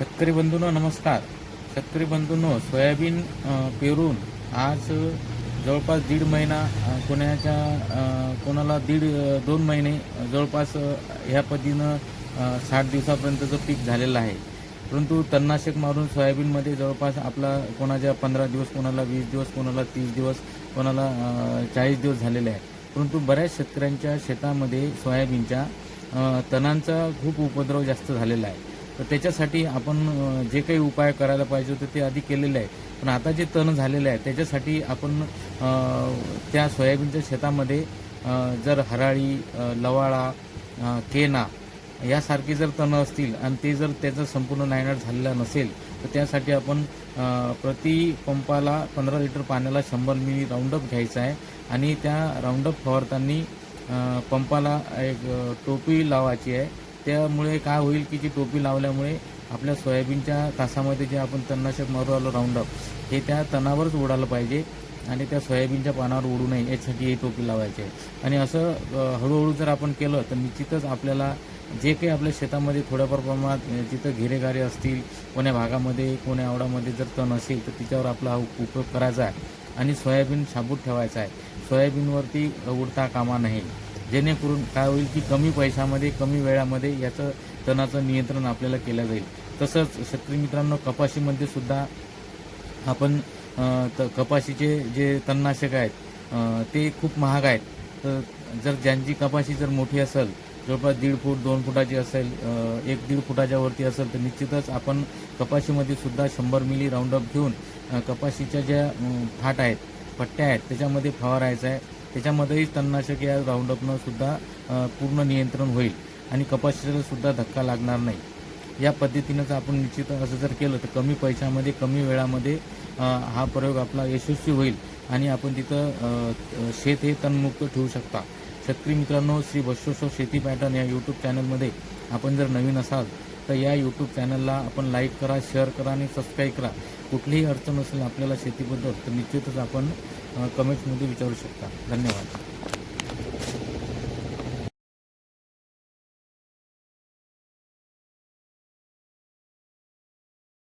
शेतकरी बंधूंनो नमस्कार. शेतकरी बंधूंनो सोयाबीन पेरून आज जवळपास दीड महिना कोणाच्या कोणाला दीड दोन महिने जवळपास ह्या पद्धतीनं साठ दिवसापर्यंतचं पीक झालेलं आहे. परंतु तणनाशक मारून सोयाबीनमध्ये जवळपास आपला कोणाच्या पंधरा दिवस कोणाला वीस दिवस कोणाला तीस दिवस कोणाला चाळीस दिवस झालेले आहे परंतु बऱ्याच शेतकऱ्यांच्या शेतामध्ये सोयाबीनच्या तणांचा खूप उपद्रव जास्त झालेला आहे. तर त्याच्यासाठी आपण जे काही उपाय करायला पाहिजे होते ते आधी केलेले आहे पण आता जे तण झालेलं आहे त्याच्यासाठी आपण त्या सोयाबीनच्या शेतामध्ये जर हराळी लवाळा केना यासारखे जर तणं असतील आणि ते जर त्याचा संपूर्ण नायनाट झालेला नसेल तर त्यासाठी आपण प्रति पंपाला पंधरा लिटर पाण्याला शंभर मिली राऊंडअप घ्यायचा आहे आणि त्या राऊंडअप फवारताना पंपाला एक टोपी लावायची आहे. त्यामुळे काय होईल की जी टोपी लावल्यामुळे आपल्या सोयाबीनच्या तासामध्ये जे आपण तणनाशक मारू आलो राऊंडअप हे त्या तणावरच उडालं पाहिजे आणि त्या सोयाबीनच्या पानावर उडू नये यासाठी ही टोपी लावायची. आहे आणि असं हळूहळू जर आपण केलं तर निश्चितच आपल्याला जे काही आपल्या शेतामध्ये थोड्याफार प्रमाणात जिथं घेरेगारे असतील कोण्या भागामध्ये कोण्या आवडामध्ये जर तण असेल तर तिच्यावर आपला हा उपयोग करायचा आहे. आणि सोयाबीन शाबूत ठेवायचा आहे. सोयाबीनवरती उडता कामा नाही जेणेकरून काय होईल की कमी पैशामध्ये कमी वेळामध्ये याचं तणाचं नियंत्रण आपल्याला केलं जाईल. तसंच शेतकरी मित्रांनो कपाशीमध्ये सुद्धा आपण तर कपाशीचे जे तणनाशक आहेत ते खूप महाग आहेत. तर जर ज्यांची कपाशी जर मोठी असेल जवळपास दीड फूट दोन फुटाची असेल एक दीड फुटाच्या वरती असेल तर निश्चितच आपण कपाशीमध्ये सुद्धा शंभर मिली राऊंडअप घेऊन कपाशीच्या ज्या फाट आहेत पट्ट्या आहेत त्याच्यामध्ये फवारायचं आहे. त्याच्यामध्येही तणनाशक या राऊंडअपनं सुद्धा पूर्ण नियंत्रण होईल आणि कपाशीला सुद्धा धक्का लागणार नाही. या पद्धतीनंच आपण निश्चित असं जर केलं तर कमी पैशामध्ये कमी वेळामध्ये हा प्रयोग आपला यशस्वी होईल आणि आपण तिथं शेत हे तणमुक्त ठेवू शकता. शेतकरी मित्रांनो श्री बसवेश्वर शेती पॅटर्न या यूट्यूब चॅनलमध्ये आपण जर नवीन असाल तर या यूट्यूब चॅनलला आपण लाईक करा शेअर करा आणि सबस्क्राईब करा. कुठलीही अडचण असेल आपल्याला शेतीबद्दल तर निश्चितच आपण कमेंट्समध्ये विचारू शकता. धन्यवाद.